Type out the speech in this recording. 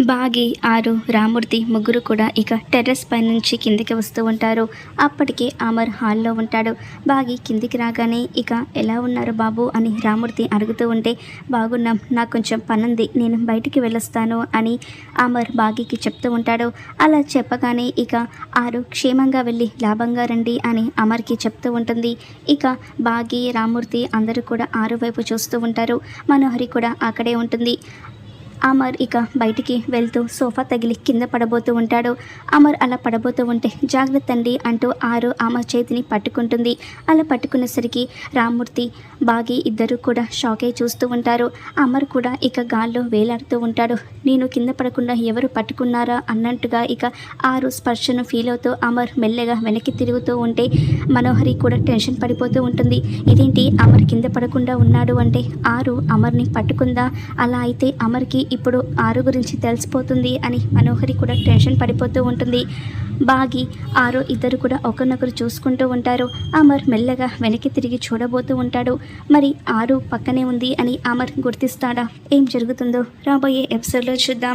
బాగి ఆరు రామూర్తి ముగ్గురు కూడా ఇక టెర్రస్ పై నుంచి కిందికి వస్తూ ఉంటారు. అప్పటికే అమర్ హాల్లో ఉంటాడు. బాగి కిందికి రాగానే ఇక ఎలా ఉన్నారు బాబు? అని రామూర్తి అడుగుతూ ఉంటే బాగున్నాం. నాకు కొంచెం పనుంది. నేను బయటికి వెళ్ళొస్తాను అని అమర్ బాగికి చెప్తూ ఉంటాడు. అలా చెప్పగానే ఇక ఆరు క్షేమంగా వెళ్ళి లాభంగా రండి అని అమర్కి చెప్తూ ఉంటుంది. ఇక బాగి రామూర్తి అందరూ కూడా ఆరు వైపు చూస్తూ ఉంటారు. మనోహరి కూడా అక్కడే ఉంటుంది. అమర్ ఇక బయటికి వెళ్తూ సోఫా తగిలి కింద పడబోతూ ఉంటాడు. అమర్ అలా పడబోతూ ఉంటే జాగ్రత్త అండి అంటూ ఆరు అమర్ చేతిని పట్టుకుంటుంది. అలా పట్టుకునేసరికి రామ్మూర్తి బాగి ఇద్దరు కూడా షాక్ అయి చూస్తూ ఉంటారు. అమర్ కూడా ఇక గాల్లో వేలాడుతూ ఉంటాడు. నేను కింద పడకుండా ఎవరు పట్టుకున్నారా? అన్నట్టుగా ఇక ఆరు స్పర్శను ఫీల్ అవుతూ అమర్ మెల్లగా వెనక్కి తిరుగుతూ ఉంటే మనోహరి కూడా టెన్షన్ పడిపోతూ ఉంటుంది. ఇదేంటి? అమర్ కింద పడకుండా ఉన్నాడు అంటే ఆరు అమర్ని పట్టుకుందా? అలా అయితే అమర్కి ఇప్పుడు ఆరు గురించి తెలిసిపోతుంది అని మనోహరి కూడా టెన్షన్ పడిపోతూ ఉంటుంది. బాగి ఆరు ఇద్దరు కూడా ఒకరినొకరు చూసుకుంటూ ఉంటారు. అమర్ మెల్లగా వెనక్కి తిరిగి చూడబోతూ ఉంటాడు. మరి ఆరు పక్కనే ఉంది అని అమర్ గుర్తిస్తాడా? ఏం జరుగుతుందో రాబోయే ఎపిసోడ్లో చూద్దాం.